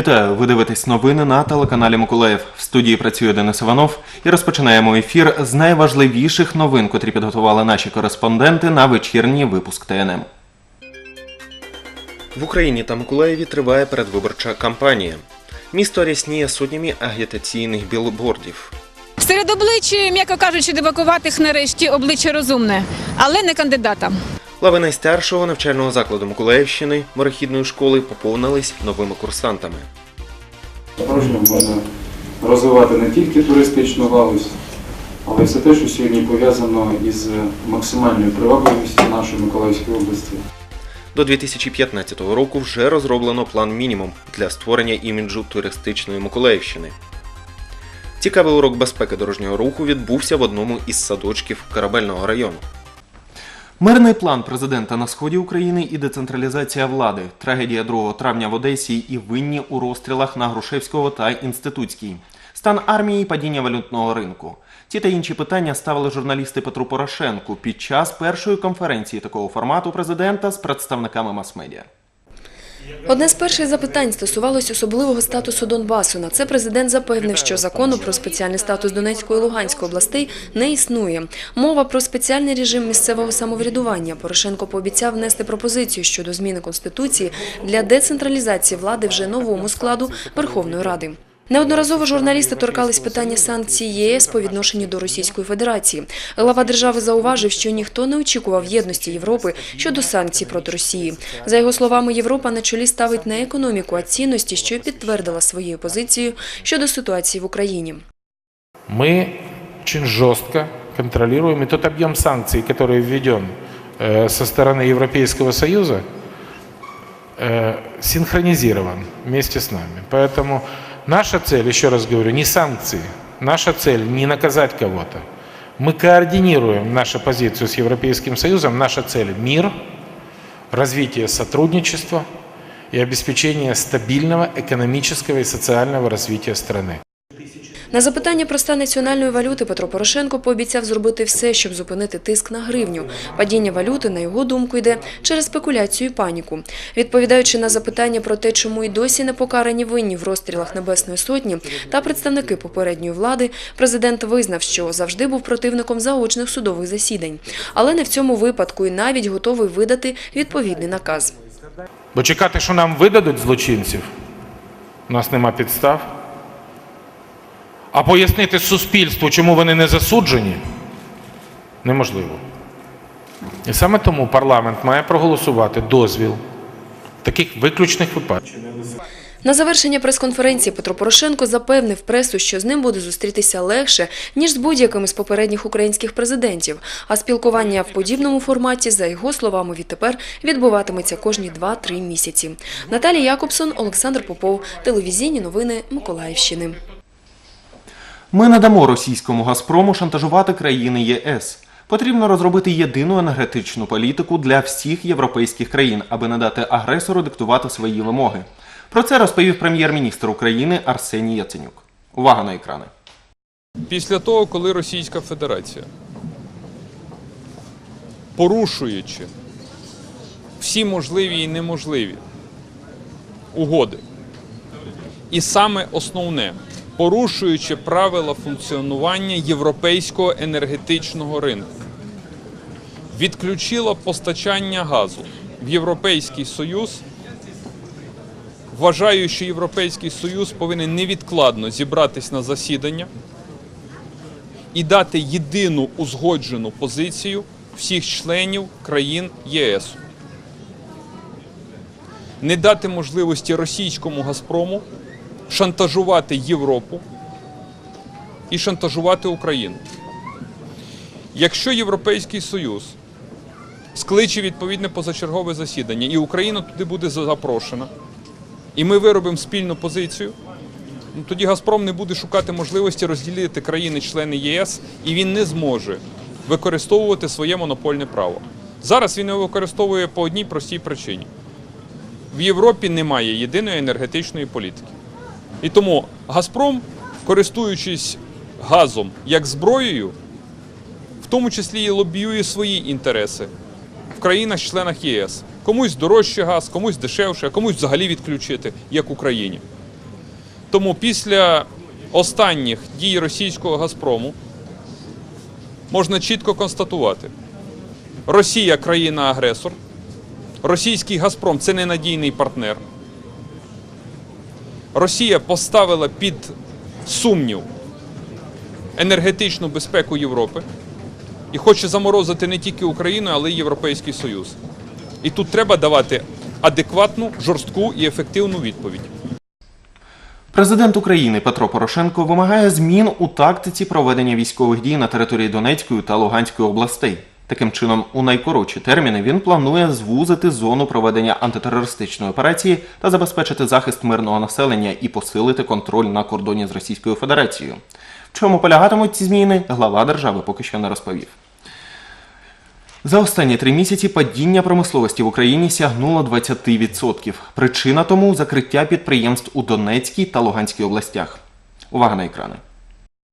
Вітаю! Ви дивитесь новини на телеканалі Миколаїв. В студії працює Денис Іванов і розпочинаємо ефір з найважливіших новин, котрі підготували наші кореспонденти на вечірній випуск ТНМ. В Україні та Миколаєві триває передвиборча кампанія. Місто рясніє сотнями агітаційних білбордів. Серед облич, м'яко кажучи, дебакуватих нарешті обличчя розумне, але не кандидата. Лави найстаршого навчального закладу Миколаївщини морехідної школи поповнились новими курсантами. Справжньо можна розвивати не тільки туристичну галузь, але й все те, що сьогодні пов'язано із максимальною привабливістю нашої Миколаївської області. До 2015 року вже розроблено план мінімум для створення іміджу туристичної Миколаївщини. Цікавий урок безпеки дорожнього руху відбувся в одному із садочків корабельного району. Мирний план президента на сході України і децентралізація влади. Трагедія 2 травня в Одесі і винні у розстрілах на Грушевського та Інститутській. Стан армії і падіння валютного ринку. Ті та інші питання ставили журналісти Петру Порошенку під час першої конференції такого формату президента з представниками мас-медіа. Одне з перших запитань стосувалось особливого статусу Донбасу. На це президент запевнив, що закону про спеціальний статус Донецької і Луганської областей не існує. Мова про спеціальний режим місцевого самоврядування. Порошенко пообіцяв внести пропозицію щодо зміни конституції для децентралізації влади вже новому складу Верховної Ради. Неодноразово журналісти торкались питання санкцій ЄС по відношенню до Російської Федерації. Глава держави зауважив, що ніхто не очікував єдності Європи щодо санкцій проти Росії. За його словами, Європа на чолі ставить не економіку, а цінності, що й підтвердила своєю позицією щодо ситуації в Україні. Мы очень жестко контролируем и тот объем санкций, который введен э, со стороны Европейского Союза, э, синхронизирован вместе с нами. Поэтому наша цель, еще раз говорю, не санкции, наша цель не наказать кого-то. Мы координируем нашу позицию с Европейским Союзом. Наша цель – мир, развитие сотрудничества и обеспечение стабильного экономического и социального развития страны. На запитання про стан національної валюти Петро Порошенко пообіцяв зробити все, щоб зупинити тиск на гривню. Падіння валюти, на його думку, йде через спекуляцію і паніку. Відповідаючи на запитання про те, чому й досі не покарані винні в розстрілах Небесної Сотні та представники попередньої влади, президент визнав, що завжди був противником заочних судових засідань. Але не в цьому випадку і навіть готовий видати відповідний наказ. Бо чекати, що нам видадуть злочинців, у нас нема підстав. А пояснити суспільству, чому вони не засуджені, неможливо. І саме тому парламент має проголосувати дозвіл таких виключних випадках. На завершення прес-конференції Петро Порошенко запевнив пресу, що з ним буде зустрітися легше, ніж з будь-яким з попередніх українських президентів. А спілкування в подібному форматі, за його словами, відтепер відбуватиметься кожні 2-3 місяці. Наталія Якобсон, Олександр Попов, телевізійні новини Миколаївщини. Ми не дамо російському Газпрому шантажувати країни ЄС. Потрібно розробити єдину енергетичну політику для всіх європейських країн, аби не дати агресору диктувати свої вимоги. Про це розповів прем'єр-міністр України Арсеній Яценюк. Увага на екрани. Після того, коли Російська Федерація, порушуючи всі можливі і неможливі угоди, і саме основне, порушуючи правила функціонування європейського енергетичного ринку, відключила постачання газу в Європейський Союз. Вважаю, що Європейський Союз повинен невідкладно зібратись на засідання і дати єдину узгоджену позицію всіх членів країн ЄС. Не дати можливості російському Газпрому шантажувати Європу і шантажувати Україну. Якщо Європейський Союз скличе відповідне позачергове засідання, і Україна туди буде запрошена, і ми виробимо спільну позицію, ну, тоді Газпром не буде шукати можливості розділити країни-члени ЄС, і він не зможе використовувати своє монопольне право. Зараз він його використовує по одній простій причині: в Європі немає єдиної енергетичної політики. І тому Газпром, користуючись газом як зброєю, в тому числі і лобіює свої інтереси в країнах-членах ЄС. Комусь дорожче газ, комусь дешевше, а комусь взагалі відключити, як Україні. Тому після останніх дій російського Газпрому можна чітко констатувати: Росія країна-агресор, російський Газпром це ненадійний партнер. Росія поставила під сумнів енергетичну безпеку Європи і хоче заморозити не тільки Україну, але й Європейський Союз. І тут треба давати адекватну, жорстку і ефективну відповідь. Президент України Петро Порошенко вимагає змін у тактиці проведення військових дій на території Донецької та Луганської областей. Таким чином, у найкоротші терміни він планує звузити зону проведення антитерористичної операції та забезпечити захист мирного населення і посилити контроль на кордоні з Російською Федерацією. В чому полягатимуть ці зміни, глава держави поки що не розповів. За останні три місяці падіння промисловості в Україні сягнуло 20%. Причина тому закриття підприємств у Донецькій та Луганській областях. Увага на екрани.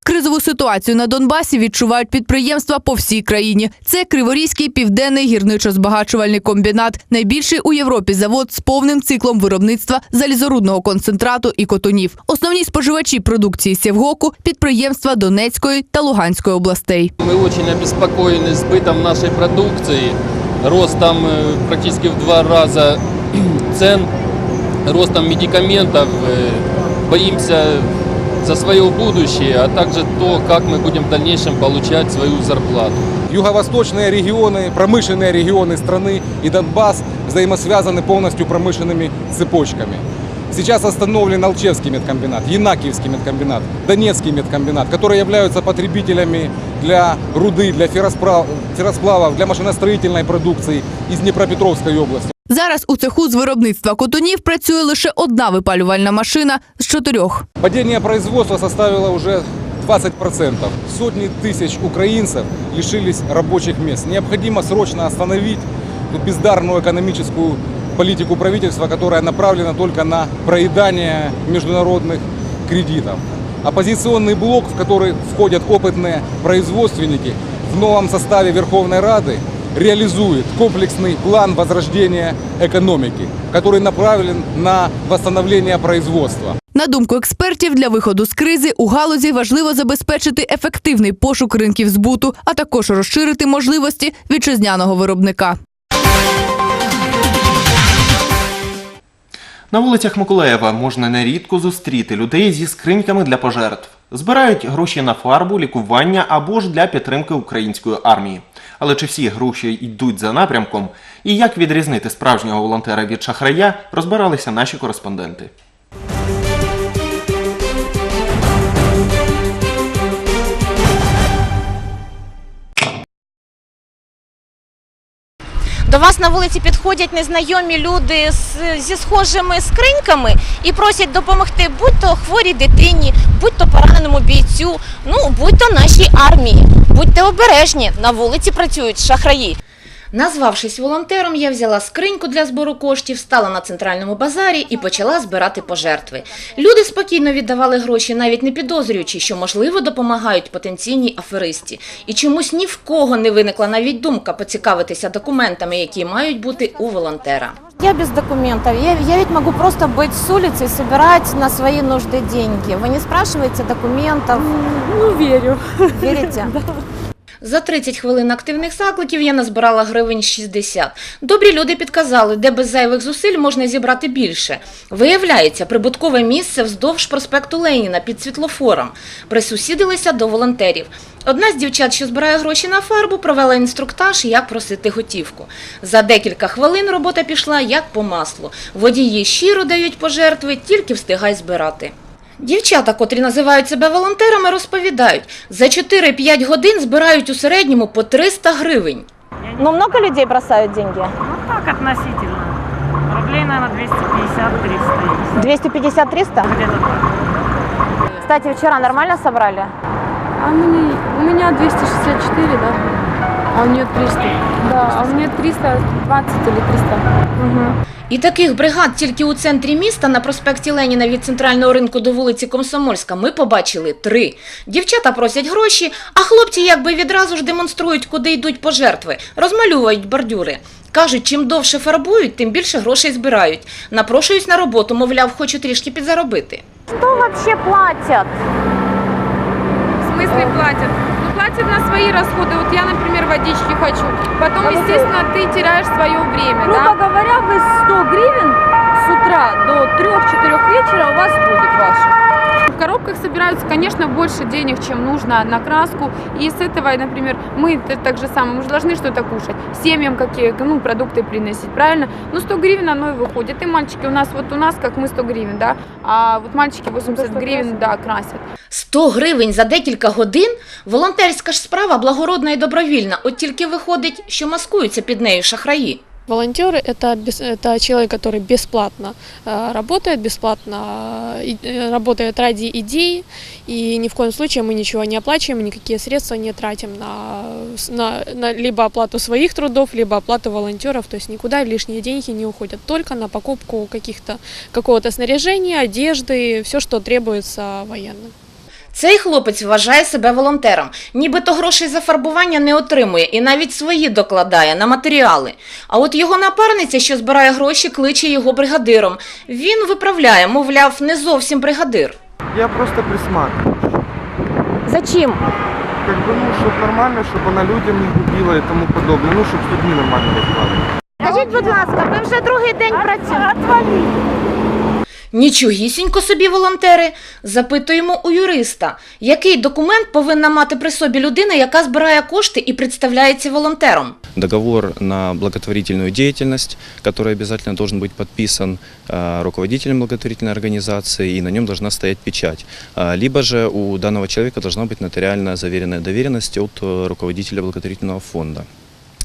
Кризову ситуацію на Донбасі відчувають підприємства по всій країні. Це Криворізький південний гірничо-збагачувальний комбінат, найбільший у Європі завод з повним циклом виробництва залізорудного концентрату і котонів. Основні споживачі продукції Сєвгоку – підприємства Донецької та Луганської областей. Мы очень обеспокоены сбытом нашей продукции, ростом э, практически в два раза цен, ростом медикаментов. Э, Боимся За свое будущее, а также то, как мы будем в дальнейшем получать свою зарплату. Юго-восточные регионы, промышленные регионы страны и Донбасс взаимосвязаны полностью промышленными цепочками. Сейчас остановлен Алчевский медкомбинат, Янакиевский медкомбинат, Донецкий медкомбинат, которые являются потребителями для руды, для ферросплав- ферросплавов, для машиностроительной продукции из Днепропетровской области. Зараз у цеху з виробництва котонів працює лише одна випалювальна машина з чотирьох. Падение производства составило уже 20%. Сотни тысяч украинцев лишились рабочих мест. Необходимо срочно остановить ту бездарную экономическую политику правительства, которая направлена только на проедание международных кредитов. Оппозиционный блок, в который входят опытные производственники, в новом составе Верховной Рады реализует комплексный план возрождения экономики, который направлен на восстановление производства. На думку експертів, для виходу з кризи у галузі важливо забезпечити ефективний пошук ринків збуту, а також розширити можливості вітчизняного виробника. На вулицях Миколаєва можна нерідко зустріти людей зі скриньками для пожертв. Збирають гроші на фарбу, лікування або ж для підтримки української армії. Але чи всі гроші йдуть за напрямком? І як відрізнити справжнього волонтера від шахрая, розбиралися наші кореспонденти. До вас на вулиці підходять незнайомі люди зі схожими скриньками і просять допомогти будь-то хворій дитині, будь-то пораненому бійцю, ну будь-то нашій армії. Будьте обережні, на вулиці працюють шахраї. Назвавшись волонтером, я взяла скриньку для збору коштів, стала на центральному базарі і почала збирати пожертви. Люди спокійно віддавали гроші, навіть не підозрюючи, що можливо допомагають потенційній аферисті. І чомусь ні в кого не виникла навіть думка поцікавитися документами, які мають бути у волонтера. Я без документов. Я, я ведь могу просто быть с улицы и собирать на свои нужды деньги. Вы не спрашиваете документов? Ну, верю. Верите? За 30 хвилин активних закликів я назбирала гривень 60. Добрі люди підказали, де без зайвих зусиль можна зібрати більше. Виявляється, прибуткове місце вздовж проспекту Леніна під світлофором. Присусідилися до волонтерів. Одна з дівчат, що збирає гроші на фарбу, провела інструктаж, як просити готівку. За декілька хвилин робота пішла як по маслу. Водії щиро дають пожертви, тільки встигай збирати. Дівчата, котрі називають себе волонтерами, розповідають, за 4-5 годин збирають у середньому по 300 гривень. Ну, много людей бросают деньги? Ну так, относительно. Рублей, наверное, 250-300 есть. 250-300? Где-то так. Кстати, вчера нормально собрали? А мне, у меня 264, да. А у нее 300. Да, а у меня 320 или 300. І таких бригад тільки у центрі міста на проспекті Леніна від центрального ринку до вулиці Комсомольська ми побачили три. Дівчата просять гроші, а хлопці якби відразу ж демонструють, куди йдуть пожертви, розмальовують бордюри. Кажуть, чим довше фарбують, тим більше грошей збирають. Напрошуюсь на роботу, мовляв, хочу трішки підзаробити. Что вообще платят? В смысле платят? На свои расходы. Вот я, например, водички хочу. Потом, естественно, ты теряешь свое время, Грубо говоря, вы 100 гривен с утра до 3-4 вечера у вас будет ваше. В коробках собираются, конечно, больше денег, чем нужно на краску. И с этого, например, мы т- так же самое, мы же должны что-то кушать. Семьям какие, ну, продукты приносить, правильно? Ну, 100 гривен оно и выходит. И мальчики у нас, вот у нас, как мы 100 гривен, да, а вот мальчики 80 гривен, да, красят. 100 гривень за декілька годин – волонтерська ж справа благородна і добровільна, от тільки виходить, що маскуються під нею шахраї. Волонтер это, это человек, который бесплатно э, работает, бесплатно э, э, работает ради идей, и ни в коем случае мы ничего не оплачиваем, никакие средства не тратим на, на, на либо оплату своих трудов, либо оплату волонтеров, то есть никуда лишние деньги не уходят, только на покупку каких-то какого-то снаряжения, одежды, все, что требуется военным. Цей хлопець вважає себе волонтером, нібито грошей за фарбування не отримує і навіть свої докладає на матеріали. А от його напарниця, що збирає гроші, кличе його бригадиром. Він виправляє, мовляв, не зовсім бригадир. Я просто присматриваю. Зачем? Как бы, ну, чтобы нормально, чтобы она людям не губила и тому подобное. Ну, чтобы с людьми нормально разговаривать. Скажіть, будь ласка, ви вже другий день працюєте? Нічогісінько собі волонтери. Запитуємо у юриста, який документ повинна мати при собі людина, яка збирає кошти і представляється волонтером. договор на благотворительную деятельность, который обязательно должен быть подписан э, руководителем благотворительной организации, и на нем должна стоять печать. А, Либо же у данного человека должна быть нотариально заверенная доверенность от э, руководителя благотворительного фонда.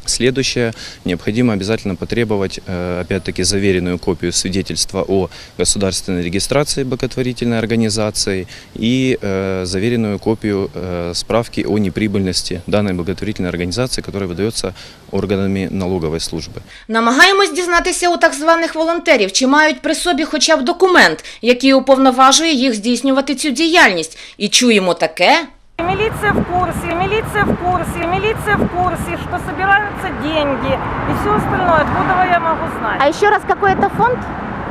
Следующее, необходимо обязательно потребовать, э, опять-таки, заверенную копию свидетельства о государственной регистрации благотворительной организации и э, заверенную копию э, справки о неприбыльности данной благотворительной организации, которая выдается органами налоговой службы. Намагаємось дізнатися у так званих волонтерів, чи мають при собі хоча б документ, який уповноважує їх здійснювати цю діяльність. І чуємо таке. Милиция в курсе, милиция в курсе, милиция в курсе, что собираются деньги и все остальное. Откуда я могу знать? А еще раз, какой это фонд?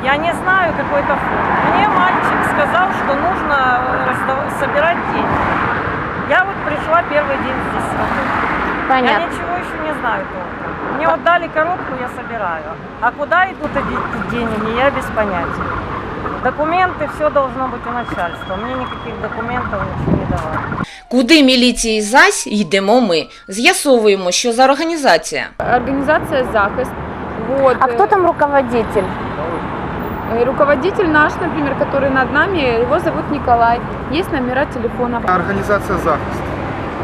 Я не знаю какой-то фонд. Мне мальчик сказал, что нужно раздав- собирать деньги. Я вот пришла первый день здесь работать. Я Понятно. ничего еще не знаю толком. Мне вот дали коробку, я собираю. А куда идут эти деньги, я без понятия. Документы, все должно быть у начальства. Мне никаких документов ничего не давали. Куди міліції зась йдемо ми. З'ясовуємо, що за організація. Организация «Захист». Вот. А кто там руководитель? Э, Руководитель наш, например, который над нами, его зовут Николай. Есть номера телефонов. Организация «Захист».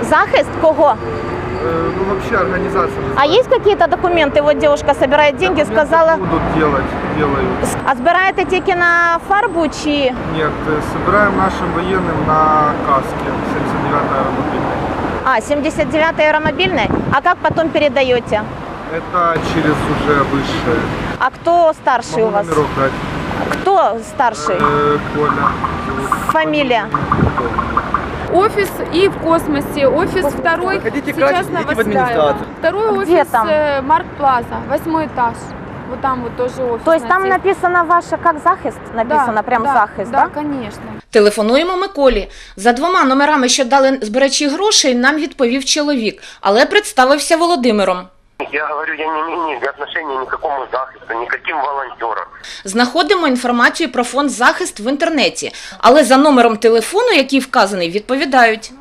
Захист кого? Э, ну, вообще организация. А есть какие-то документы? Вот девушка собирает деньги, сказала... Будут делать, Делают. А збираєте тільки на фарбу чи... Нет, э, собираем нашим военным на каске 79-я аэромобильная. А, 79-й аэромобильный? А как потом передаете? Это через уже высшее. А кто старший у Могу вас? номерок дать. Кто старший? Э, Коля. Фамилия? Офис и в космосе. Офис второй сейчас Новостраево. Второй Где офис там? э, Марк Плаза, восьмой этаж. Вот там вот тоже офис. То есть там написано ваше, как захист? Написано прям да, захист, да? да? конечно. Телефонуємо Миколі. За двома номерами, що дали збирачі грошей, нам відповів чоловік, але представився Володимиром. Я говорю, я не имею отношения ни к какому захисту, никаким волонтерам. Знаходимо інформацію про фонд захист в інтернеті, але за номером телефону, який вказаний, відповідають.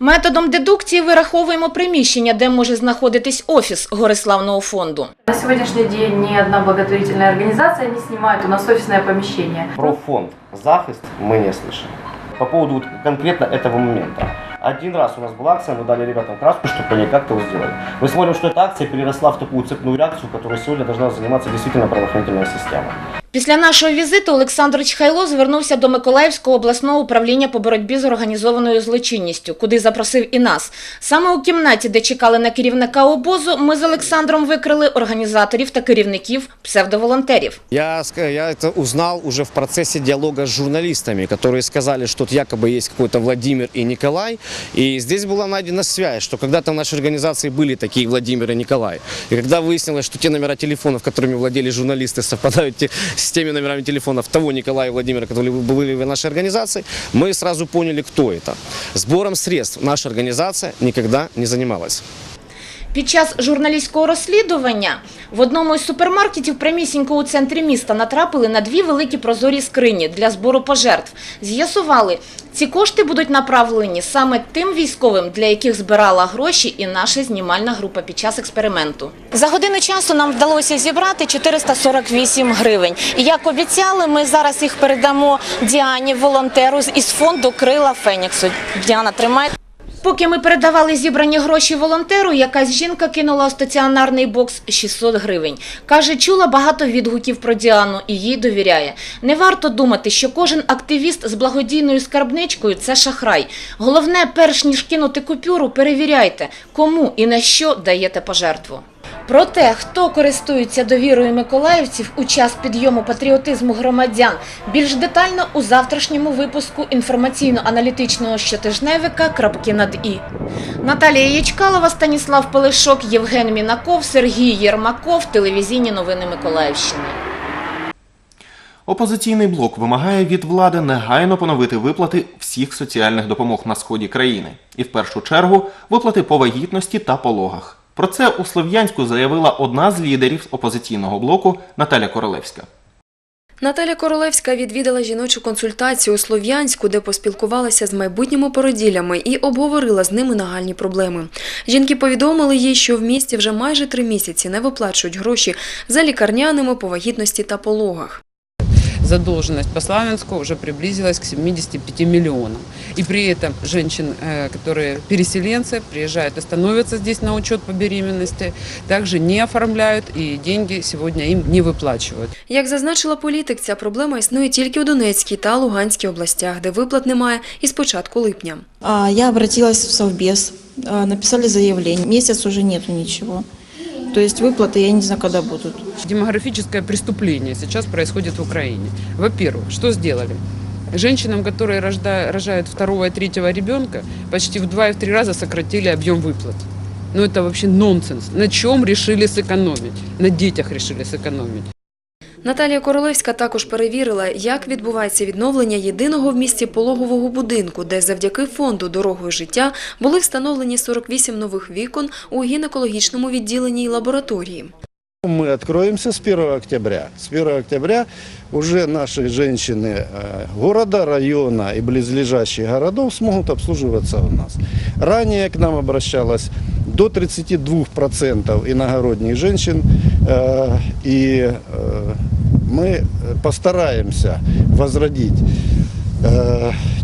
Методом дедукції вираховуємо приміщення, де може знаходитись офіс Гориславного фонду. На сегодняшний день ни одна благотворительная организация не снимает у нас офисное помещение. Про фонд «Захист» мы не слышали. По поводу вот конкретно этого момента. Один раз у нас была акция, мы дали ребятам краску, чтобы они как-то его сделали. Мы смотрим, что эта акция переросла в такую цепную реакцию, которая сегодня должна заниматься действительно правоохранительная система. Після нашого візиту Олександр Чхайло звернувся до Миколаївського обласного управління по боротьбі з організованою злочинністю, куди запросив і нас. Саме у кімнаті, де чекали на керівника обозу, ми з Олександром викрили організаторів та керівників псевдоволонтерів. Я, ска- я это узнал уже в процессе диалога с журналистами, которые сказали, что тут якобы есть какой-то Владимир и Николай. И здесь была найдена связь, что когда-то в нашей организации были такие Владимир и Николай. И когда выяснилось, что те номера телефонов, которыми владели журналисты, совпадают те- с теми номерами телефонов того Николая и Владимира, которые были в нашей организации, мы сразу поняли, кто это. Сбором средств наша организация никогда не занималась. Під час журналістського розслідування в одному із супермаркетів прямісінько у центрі міста натрапили на дві великі прозорі скрині для збору пожертв. З'ясували, ці кошти будуть направлені саме тим військовим, для яких збирала гроші і наша знімальна група під час експерименту. За годину часу нам вдалося зібрати 448 гривень. І як обіцяли, ми зараз їх передамо Діані, волонтеру із фонду Крила Феніксу. Діана, тримай. Поки ми передавали зібрані гроші волонтеру, якась жінка кинула у стаціонарний бокс 600 гривень. Каже, чула багато відгуків про Діану і їй довіряє. Не варто думати, що кожен активіст з благодійною скарбничкою – це шахрай. Головне, перш ніж кинути купюру, перевіряйте, кому і на що даєте пожертву. Про те, хто користується довірою миколаївців у час підйому патріотизму громадян, більш детально у завтрашньому випуску інформаційно-аналітичного щотижневика «Крапки над І». Наталія Ячкалова, Станіслав Пелешок, Євген Мінаков, Сергій Єрмаков, телевізійні новини Миколаївщини. Опозиційний блок вимагає від влади негайно поновити виплати всіх соціальних допомог на сході країни, і в першу чергу виплати по вагітності та пологах. Про це у Слов'янську заявила одна з лідерів опозиційного блоку Наталя Королевська. Наталя Королевська відвідала жіночу консультацію у Слов'янську, де поспілкувалася з майбутніми породіллями і обговорила з ними нагальні проблеми. Жінки повідомили їй, що в місті вже майже три місяці не виплачують гроші за лікарняними по вагітності та пологах задолженность по Славянску уже приблизилась к 75 миллионам. И при этом женщин, э, которые переселенцы, приезжают и становятся здесь на учет по беременности, также не оформляют и деньги сегодня им не выплачивают. Як зазначила політик, ця проблема існує тільки у Донецькій та Луганській областях, де виплат немає із початку липня. А, Я обратилась в Совбез, а, написали заявление. Месяц уже нету ничего. То есть выплаты я не знаю, когда будут. Демографическое преступление сейчас происходит в Украине. Во-первых, что сделали? Женщинам, которые рожда- рожают второго и третьего ребенка, почти в два и в три раза сократили объем выплат. Ну это вообще нонсенс. На чем решили сэкономить? На детях решили сэкономить. Наталія Королевська також перевірила, як відбувається відновлення єдиного в місті пологового будинку, де завдяки фонду «Дорогою життя» були встановлені 48 нових вікон у гінекологічному відділенні й лабораторії. Мы откроемся с 1 октября. С 1 октября уже наши женщины э, города, района и близлежащих городов смогут обслуживаться у нас. Ранее к нам обращалось до 32% иногородних женщин, э, и э, мы постараемся возродить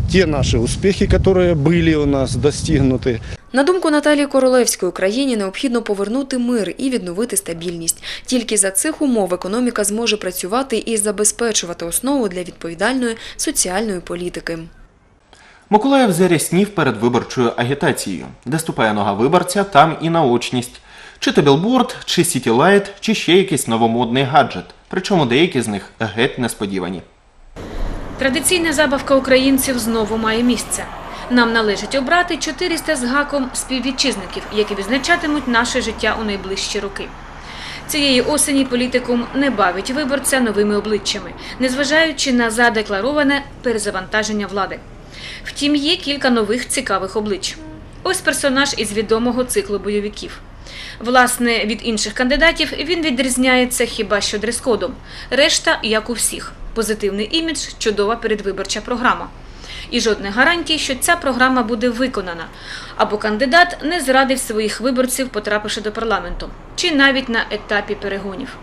те наши успехи, которые были у нас достигнуты. На думку Наталії Королевської, Україні необхідно повернути мир і відновити стабільність. Тільки за цих умов економіка зможе працювати і забезпечувати основу для відповідальної соціальної політики. Миколаїв заряснів перед виборчою агітацією. Де ступає нога виборця, там і наочність. Чи то білборд, чи сітілайт, чи ще якийсь новомодний гаджет. Причому деякі з них геть несподівані. Традиційна забавка українців знову має місце. Нам належить обрати 400 з гаком співвітчизників, які відзначатимуть наше життя у найближчі роки. Цієї осені політикум не бавить виборця новими обличчями, незважаючи на задеклароване перезавантаження влади. Втім, є кілька нових цікавих облич. Ось персонаж із відомого циклу бойовиків. Власне, від інших кандидатів він відрізняється хіба що дрес-кодом. Решта, як у всіх, позитивний імідж, чудова передвиборча програма. І жодних гарантій, що ця програма буде виконана, або кандидат не зрадив своїх виборців, потрапивши до парламенту, чи навіть на етапі перегонів.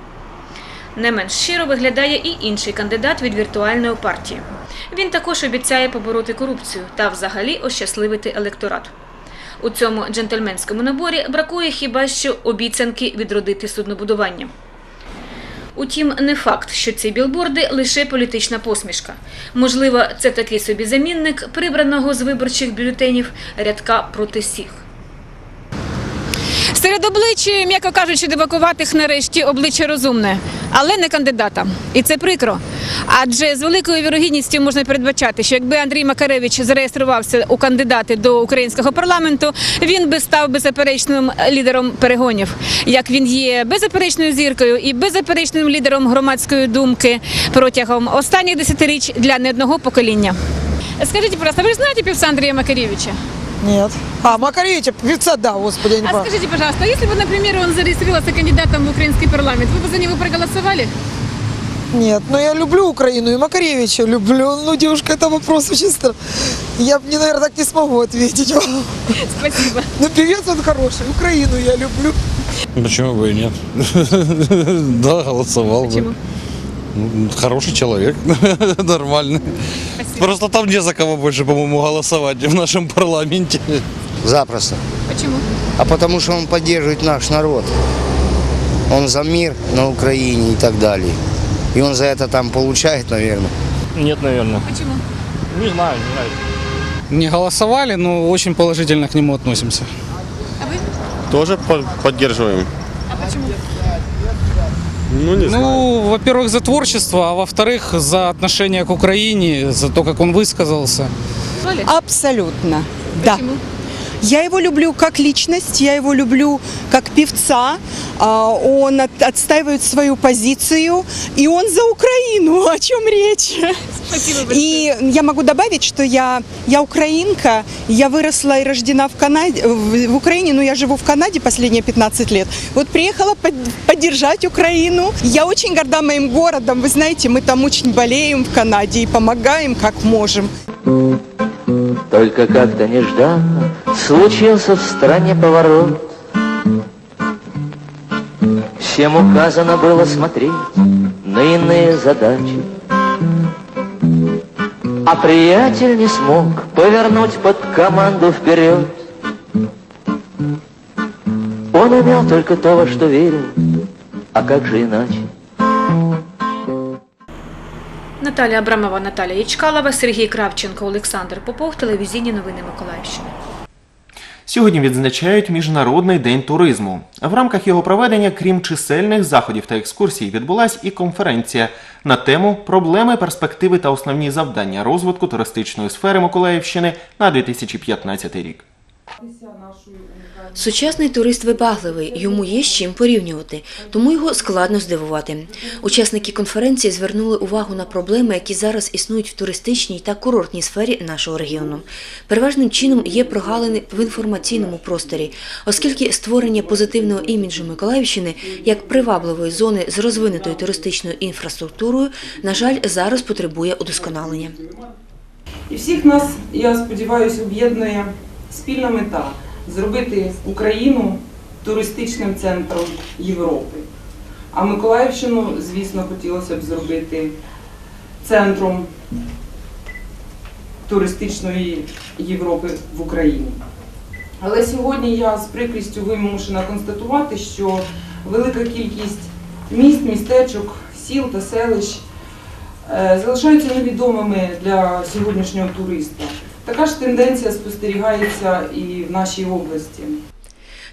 Не менш щиро виглядає і інший кандидат від віртуальної партії. Він також обіцяє побороти корупцію та взагалі ощасливити електорат. У цьому джентльменському наборі бракує хіба що обіцянки відродити суднобудування. Утім, не факт, що ці білборди лише політична посмішка. Можливо, це такий собі замінник прибраного з виборчих бюлетенів рядка проти всіх. Серед облич, м'яко кажучи, дивакуватих нарешті обличчя розумне, але не кандидата. І це прикро. Адже з великою вірогідністю можна передбачати, що якби Андрій Макаревич зареєструвався у кандидати до українського парламенту, він би став беззаперечним лідером перегонів. Як він є беззаперечною зіркою і беззаперечним лідером громадської думки протягом останніх десятиріч для не одного покоління. Скажіть, будь ласка, ви знаєте півця Андрія Макаревича? Нет. А, Макаревича, певца, да, господи, я не А понимаю. скажите, пожалуйста, если бы, например, он зарегистрировался кандидатом в украинский парламент, вы бы за него проголосовали? Нет, но я люблю Украину и Макаревича люблю. Ну, девушка, это вопрос очень странный. Я, бы, наверное, так не смогу ответить вам. Спасибо. Ну, певец он хороший, Украину я люблю. Почему бы и нет? Да, голосовал бы. Почему? Хороший человек, нормальный. Просто там не за кого больше, по-моему, голосовать в нашем парламенте. Запросто. Почему? А потому что он поддерживает наш народ. Он за мир на Украине и так далее. И он за это там получает, наверное. Нет, наверное. Почему? Не знаю, не знаю. Не голосовали, но очень положительно к нему относимся. А вы? Тоже поддерживаем. А почему? Ну, не Ну, во-первых, за творчество, а во-вторых, за отношение к Украине, за то, как он высказался. Абсолютно, да. Я его люблю как личность, я его люблю как певца. А, Он от- отстаивает свою позицию, и он за Украину. О чем речь? Спасибо И я могу добавить, что я, я украинка, я выросла и рождена в Канаде, в Украине, но я живу в Канаде последние 15 лет. Вот приехала под- поддержать Украину. Я очень горда моим городом. Вы знаете, мы там очень болеем в Канаде и помогаем как можем. Только как-то нежданно случился в стране поворот. Всем указано было смотреть на иные задачи. А приятель не смог повернуть под команду вперед. Он имел только то, во что верил, а как же иначе? Наталія Абрамова, Наталія Ячкалова, Сергій Кравченко, Олександр Попов, телевізійні новини Миколаївщини. Сьогодні відзначають Міжнародний день туризму. В рамках його проведення, крім чисельних заходів та екскурсій, відбулась і конференція на тему Проблеми, перспективи та основні завдання розвитку туристичної сфери Миколаївщини на 2015 рік. Сучасний турист вибагливий, йому є з чим порівнювати, тому його складно здивувати. Учасники конференції звернули увагу на проблеми, які зараз існують в туристичній та курортній сфері нашого регіону. Переважним чином є прогалини в інформаційному просторі, оскільки створення позитивного іміджу Миколаївщини як привабливої зони з розвинутою туристичною інфраструктурою, на жаль, зараз потребує удосконалення. І всіх нас, я сподіваюся, об'єднує спільна мета зробити Україну туристичним центром Європи. А Миколаївщину, звісно, хотілося б зробити центром туристичної Європи в Україні. Але сьогодні я з прикрістю вимушена констатувати, що велика кількість міст, містечок, сіл та селищ е, залишаються невідомими для сьогоднішнього туриста. Така ж тенденція спостерігається і в нашій області.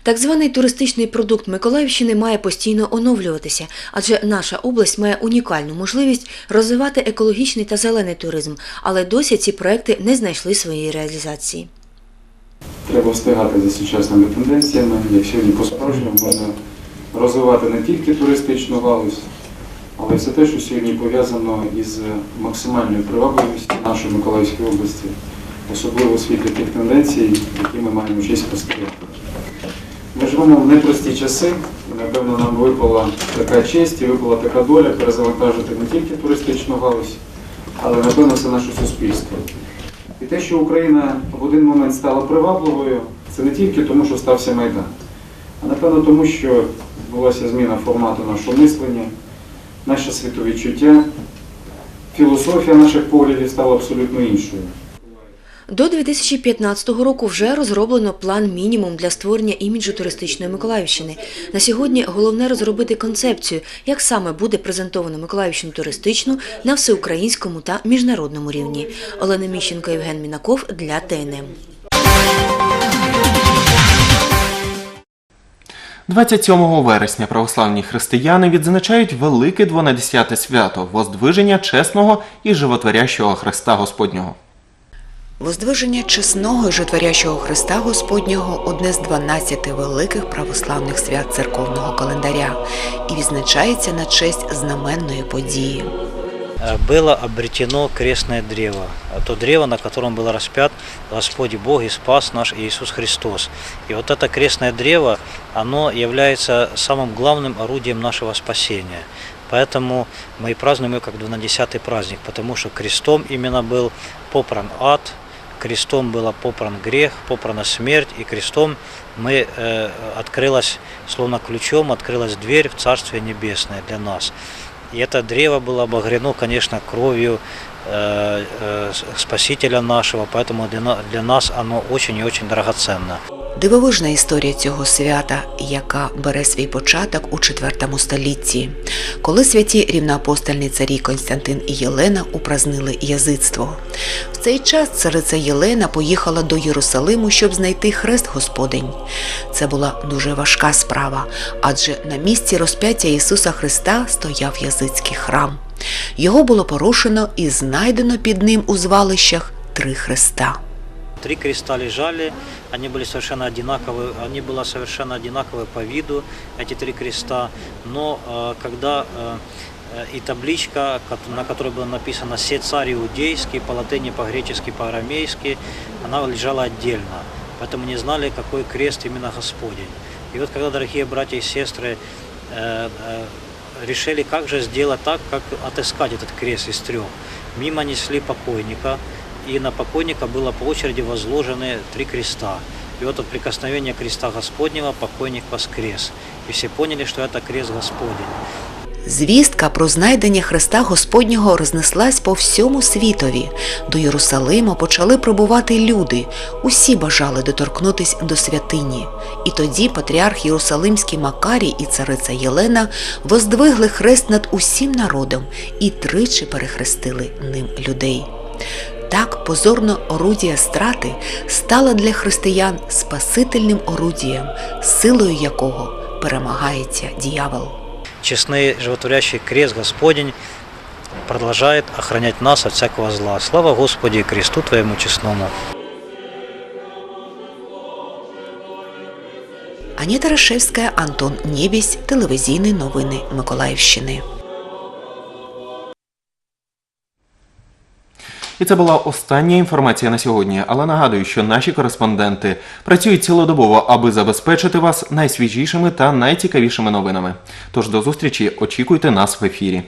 Так званий туристичний продукт Миколаївщини має постійно оновлюватися, адже наша область має унікальну можливість розвивати екологічний та зелений туризм, але досі ці проекти не знайшли своєї реалізації. Треба встигати за сучасними тенденціями, як сьогодні по-справжньому можна розвивати не тільки туристичну галузь, але й все те, що сьогодні пов'язано із максимальною привабливістю нашої Миколаївської області, особливо у світлі тих тенденцій, які ми маємо честь спостерігати. Ми живемо в непрості часи, і, напевно, нам випала така честь і випала така доля перезавантажити не тільки туристичну галузь, але, напевно, все наше суспільство. І те, що Україна в один момент стала привабливою, це не тільки тому, що стався Майдан, а напевно тому, що відбулася зміна формату нашого мислення, наше світовідчуття, філософія наших поглядів стала абсолютно іншою. До 2015 року вже розроблено план мінімум для створення іміджу туристичної Миколаївщини. На сьогодні головне розробити концепцію, як саме буде презентовано Миколаївщину туристичну на всеукраїнському та міжнародному рівні. Олена Міщенко, Євген Мінаков для ТНМ. 27 вересня православні християни відзначають велике двонадесяте свято Воздвиження чесного і животворящого Христа Господнього. Воздвиження чесного і житворящого Христа Господнього одне з 12 великих православних свят церковного календаря і відзначається на честь знаменної події. было обретено крестное древо, то древо, на котором был распят Господь Бог и спас наш Иисус Христос. И вот это крестное древо, оно является самым главным орудием нашего спасения. Поэтому мы и празднуем его как 12-й праздник, потому что крестом именно был попран ад, крестом было попран грех, попрана смерть, и крестом мы э, открылась, словно ключом, открылась дверь в Царствие Небесное для нас. И это древо было обогрено, конечно, кровью э, э, Спасителя нашего, поэтому для, на- для нас оно очень и очень драгоценно. Дивовижна історія цього свята, яка бере свій початок у IV столітті, коли святі рівноапостольні царі Константин і Єлена упразнили язицтво. В цей час цариця Єлена поїхала до Єрусалиму, щоб знайти хрест Господень. Це була дуже важка справа, адже на місці розп'яття Ісуса Христа стояв язицький храм. Його було порушено і знайдено під ним у звалищах три хреста. Три креста лежали, они были совершенно одинаковые, они были совершенно одинаковые по виду, эти три креста, но э, когда э, э, и табличка, кот- на которой было написано «Се царь иудейский», по латыни, по-гречески, по-арамейски, она лежала отдельно, поэтому не знали, какой крест именно Господень. И вот когда, дорогие братья и сестры, э, э, решили, как же сделать так, как отыскать этот крест из трех. Мимо несли покойника, и на покойника было по очереди возложены три креста. И вот от прикосновения креста Господнего покойник воскрес. И все поняли, что это крест Господень. Звістка про знайдення Христа Господнього рознеслась по всьому світові. До Єрусалима почали прибувати люди. Усі бажали доторкнутись до святині. І тоді патріарх Єрусалимський Макарій і цариця Єлена воздвигли хрест над усім народом і тричі перехрестили ним людей. Так позорно орудія страти стала для християн спасительним орудієм, силою якого перемагається діявол. Честный животворящий крест Господень продолжает охранять нас от всякого зла. Слава Господи кресту Твоему честному. Аніта Рашевська, Антон Нєбісь, телевізійні новини Миколаївщини. І це була остання інформація на сьогодні. Але нагадую, що наші кореспонденти працюють цілодобово, аби забезпечити вас найсвіжішими та найцікавішими новинами. Тож до зустрічі очікуйте нас в ефірі.